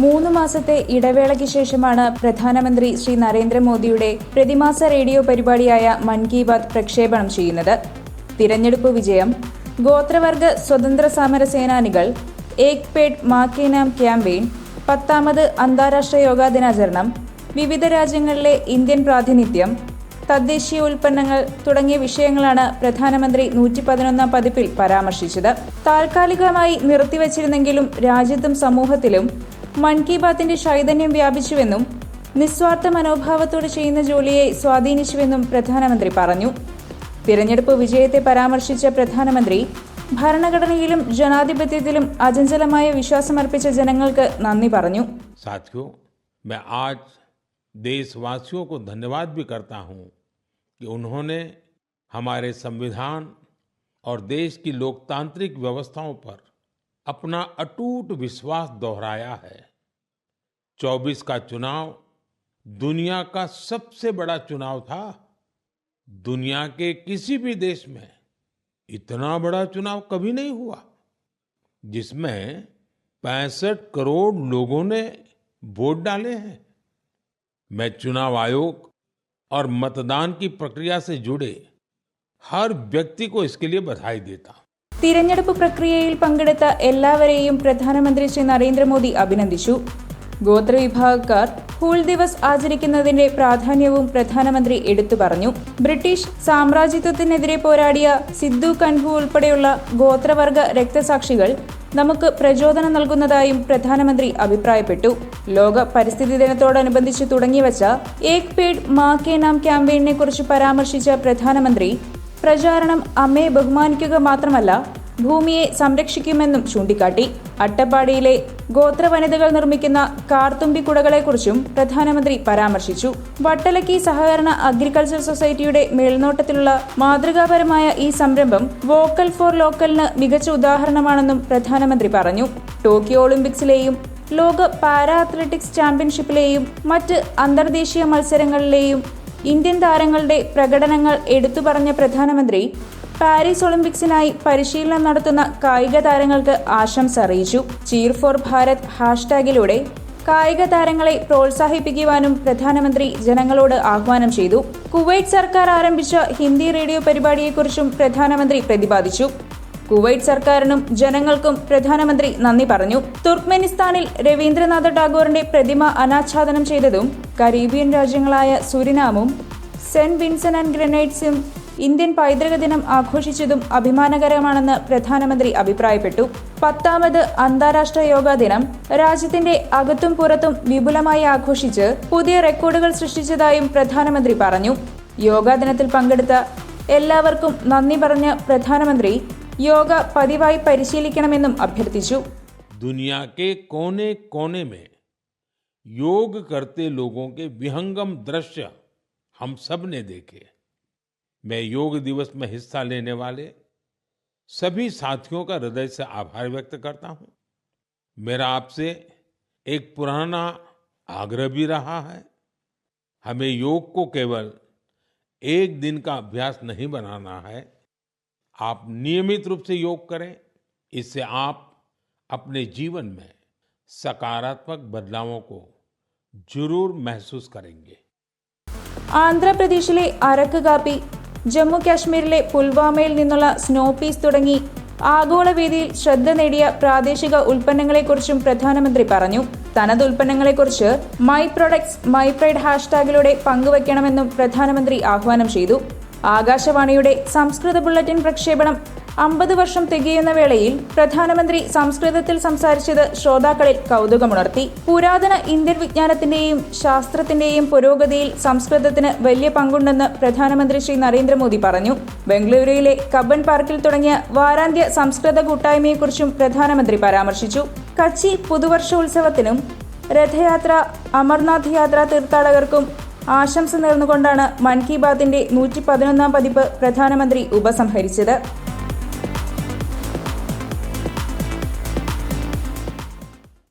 മൂന്ന് മാസത്തെ ഇടവേളയ്ക്ക് ശേഷമാണ് പ്രധാനമന്ത്രി ശ്രീ നരേന്ദ്രമോദിയുടെ പ്രതിമാസ റേഡിയോ പരിപാടിയായ മൻ കി ബാത് പ്രക്ഷേപണം ചെയ്യുന്നത്. തിരഞ്ഞെടുപ്പ് വിജയം ഗോത്രവർഗ സ്വതന്ത്ര സമര സേനാനികൾ ഏക് പേഡ് മാക്കേ നാം ക്യാമ്പയിൻ പത്താമത് അന്താരാഷ്ട്ര യോഗാ ദിനാചരണം വിവിധ രാജ്യങ്ങളിലെ ഇന്ത്യൻ പ്രാതിനിധ്യം തദ്ദേശീയ ഉൽപ്പന്നങ്ങൾ തുടങ്ങിയ വിഷയങ്ങളാണ് പ്രധാനമന്ത്രി നൂറ്റി പതിനൊന്നാം പതിപ്പിൽ പരാമർശിച്ചത്. താൽക്കാലികമായി നിർത്തിവച്ചിരുന്നെങ്കിലും രാജ്യത്തും സമൂഹത്തിലും മൻ കി ബാത്തിന്റെ ചൈതന്യം വ്യാപിച്ചുവെന്നും നിസ്വാർത്ഥ മനോഭാവത്തോടെ ചെയ്യുന്ന ജോലിയെ സ്വാധീനിച്ചുവെന്നും പ്രധാനമന്ത്രി പറഞ്ഞു തിരഞ്ഞെടുപ്പ് വിജയത്തെ പരാമർശിച്ച പ്രധാനമന്ത്രി ഭരണഘടനയിലും ജനാധിപത്യത്തിലും അചഞ്ചലമായ വിശ്വാസമർപ്പിച്ച ജനങ്ങൾക്ക് നന്ദി പറഞ്ഞു साथियों मैं आज देशवासियों को धन्यवाद भी करता हूं कि उन्होंने हमारे संविधान और देश की लोकतांत्रिक व्यवस्थाओं पर अपना अटूट विश्वास दोहराया है 24 का चुनाव दुनिया का सबसे बड़ा चुनाव था दुनिया के किसी भी देश में इतना बड़ा चुनाव कभी नहीं हुआ जिसमें पैंसठ करोड़ लोगों ने वोट डाले हैं मैं चुनाव आयोग और मतदान की प्रक्रिया से जुड़े हर व्यक्ति को इसके लिए बधाई देता हूं തിരഞ്ഞെടുപ്പ് പ്രക്രിയയിൽ പങ്കെടുത്ത എല്ലാവരെയും പ്രധാനമന്ത്രി ശ്രീ നരേന്ദ്രമോദി അഭിനന്ദിച്ചു ഗോത്രവിഭാഗക്കാർ ഹൂൾ ദിവസ് ആചരിക്കുന്നതിന്റെ പ്രാധാന്യവും പ്രധാനമന്ത്രി എടുത്തു പറഞ്ഞു. ബ്രിട്ടീഷ് സാമ്രാജ്യത്വത്തിനെതിരെ പോരാടിയ സിദ്ധു കൻഹു ഉൾപ്പെടെയുള്ള ഗോത്രവർഗ രക്തസാക്ഷികൾ നമുക്ക് പ്രചോദനം നൽകുന്നതായും പ്രധാനമന്ത്രി അഭിപ്രായപ്പെട്ടു. ലോക പരിസ്ഥിതി ദിനത്തോടനുബന്ധിച്ച് തുടങ്ങിവച്ച ഏക് പേഡ് മാ കെ നാം ക്യാമ്പയിനെ കുറിച്ച് പരാമർശിച്ച പ്രധാനമന്ത്രി പ്രചാരണം അമ്മയെ ബഹുമാനിക്കുക മാത്രമല്ല ഭൂമിയെ സംരക്ഷിക്കുമെന്നും ചൂണ്ടിക്കാട്ടി. അട്ടപ്പാടിയിലെ ഗോത്ര വനിതകൾ നിർമ്മിക്കുന്ന കാർത്തുമ്പി കുടകളെക്കുറിച്ചും പ്രധാനമന്ത്രി പരാമർശിച്ചു. വട്ടലക്കി സഹകരണ അഗ്രികൾച്ചർ സൊസൈറ്റിയുടെ മേൽനോട്ടത്തിലുള്ള മാതൃകാപരമായ ഈ സംരംഭം വോക്കൽ ഫോർ ലോക്കലിന് മികച്ച ഉദാഹരണമാണെന്നും പ്രധാനമന്ത്രി പറഞ്ഞു. ടോക്കിയോ ഒളിമ്പിക്സിലെയും ലോക പാരാ അത്ലറ്റിക്സ് ചാമ്പ്യൻഷിപ്പിലെയും മറ്റ് അന്തർദേശീയ മത്സരങ്ങളിലെയും ഇന്ത്യൻ താരങ്ങളുടെ പ്രകടനങ്ങൾ എടുത്തു പറഞ്ഞ പ്രധാനമന്ത്രി പാരീസ് ഒളിമ്പിക്സിനായി പരിശീലനം നടത്തുന്ന കായിക താരങ്ങൾക്ക് ആശംസ അറിയിച്ചു. ചീർ ഫോർ ഭാരത് ഹാഷ്ടാഗിലൂടെ കായിക താരങ്ങളെ പ്രോത്സാഹിപ്പിക്കുവാനും പ്രധാനമന്ത്രി ജനങ്ങളോട് ആഹ്വാനം ചെയ്തു. കുവൈറ്റ് സർക്കാർ ആരംഭിച്ച ഹിന്ദി റേഡിയോ പരിപാടിയെക്കുറിച്ചും പ്രധാനമന്ത്രി പ്രതിപാദിച്ചു. കുവൈറ്റ് സർക്കാരിനും ജനങ്ങൾക്കും പ്രധാനമന്ത്രി നന്ദി പറഞ്ഞു. തുർക്ക്മെനിസ്ഥാനിൽ രവീന്ദ്രനാഥ ടാഗോറിന്റെ പ്രതിമ അനാച്ഛാദനം ചെയ്തതും കരീബിയൻ രാജ്യങ്ങളായ സുരിനാമും സെന്റ് വിൻസൻ ആൻഡ് ഗ്രനൈറ്റ്സും ഇന്ത്യൻ പൈതൃക ദിനം ആഘോഷിച്ചതും അഭിമാനകരമാണെന്ന് പ്രധാനമന്ത്രി അഭിപ്രായപ്പെട്ടു പത്താമത് അന്താരാഷ്ട്ര യോഗാ ദിനം രാജ്യത്തിന്റെ അകത്തും പുറത്തും വിപുലമായി ആഘോഷിച്ച് പുതിയ റെക്കോർഡുകൾ സൃഷ്ടിച്ചതായും പ്രധാനമന്ത്രി പറഞ്ഞു യോഗാ ദിനത്തിൽ പങ്കെടുത്ത എല്ലാവർക്കും നന്ദി പറഞ്ഞ പ്രധാനമന്ത്രി യോഗ പതിവായി പരിശീലിക്കണമെന്നും അഭ്യർത്ഥിച്ചു दुनिया के कोने कोने में योग करते लोगों के विहंगम दृश्य हम सब ने देखे मैं योग दिवस में हिस्सा लेने वाले सभी साथियों का हृदय से आभार व्यक्त करता हूं मेरा आपसे एक पुराना आग्रह भी रहा है हमें योग को केवल एक दिन का अभ्यास नहीं बनाना है आप नियमित रूप से योग करें इससे आप अपने जीवन में सकारात्मक बदलावों को जरूर महसूस करेंगे ആന്ധ്രാപ്രദേശിലെ അരക്ക് കാപ്പി ജമ്മു കാശ്മീരിലെ പുൽവാമയിൽ നിന്നുള്ള സ്നോ പീസ് തുടങ്ങി. ആഗോളവേദിയിൽ ശ്രദ്ധ നേടിയ പ്രാദേശിക ഉൽപ്പന്നങ്ങളെക്കുറിച്ചും പ്രധാനമന്ത്രി പറഞ്ഞു. തനത് ഉൽപ്പന്നങ്ങളെക്കുറിച്ച് മൈ പ്രൊഡക്ട്സ് മൈ പ്രൈഡ് ഹാഷ്ടാഗിലൂടെ പങ്കുവയ്ക്കണമെന്നും പ്രധാനമന്ത്രി ആഹ്വാനം ചെയ്തു. ആകാശവാണിയുടെ സംസ്കൃത ബുള്ളറ്റിൻ പ്രക്ഷേപണം അമ്പത് വർഷം തികയുന്ന വേളയിൽ പ്രധാനമന്ത്രി സംസ്കൃതത്തിൽ സംസാരിച്ചത് ശ്രോതാക്കളിൽ കൗതുകമുണർത്തി. പുരാതന ഇന്ത്യൻ വിജ്ഞാനത്തിന്റെയും ശാസ്ത്രത്തിന്റെയും പുരോഗതിയിൽ സംസ്കൃതത്തിന് വലിയ പങ്കുണ്ടെന്ന് പ്രധാനമന്ത്രി ശ്രീ നരേന്ദ്രമോദി പറഞ്ഞു. ബംഗളൂരുവിലെ കബ്ബൻ പാർക്കിൽ തുടങ്ങിയ വാരാന്ത്യ സംസ്കൃത കൂട്ടായ്മയെക്കുറിച്ചും പ്രധാനമന്ത്രി പരാമർശിച്ചു. കച്ചി പുതുവർഷോത്സവത്തിനും രഥയാത്ര അമർനാഥ് യാത്ര തീർത്ഥാടകർക്കും ആശംസ നേർന്നുകൊണ്ടാണ് മൻ കി ബാത്തിന്റെ നൂറ്റി പതിനൊന്നാം പതിപ്പ് പ്രധാനമന്ത്രി ഉപസംഹരിച്ചത്.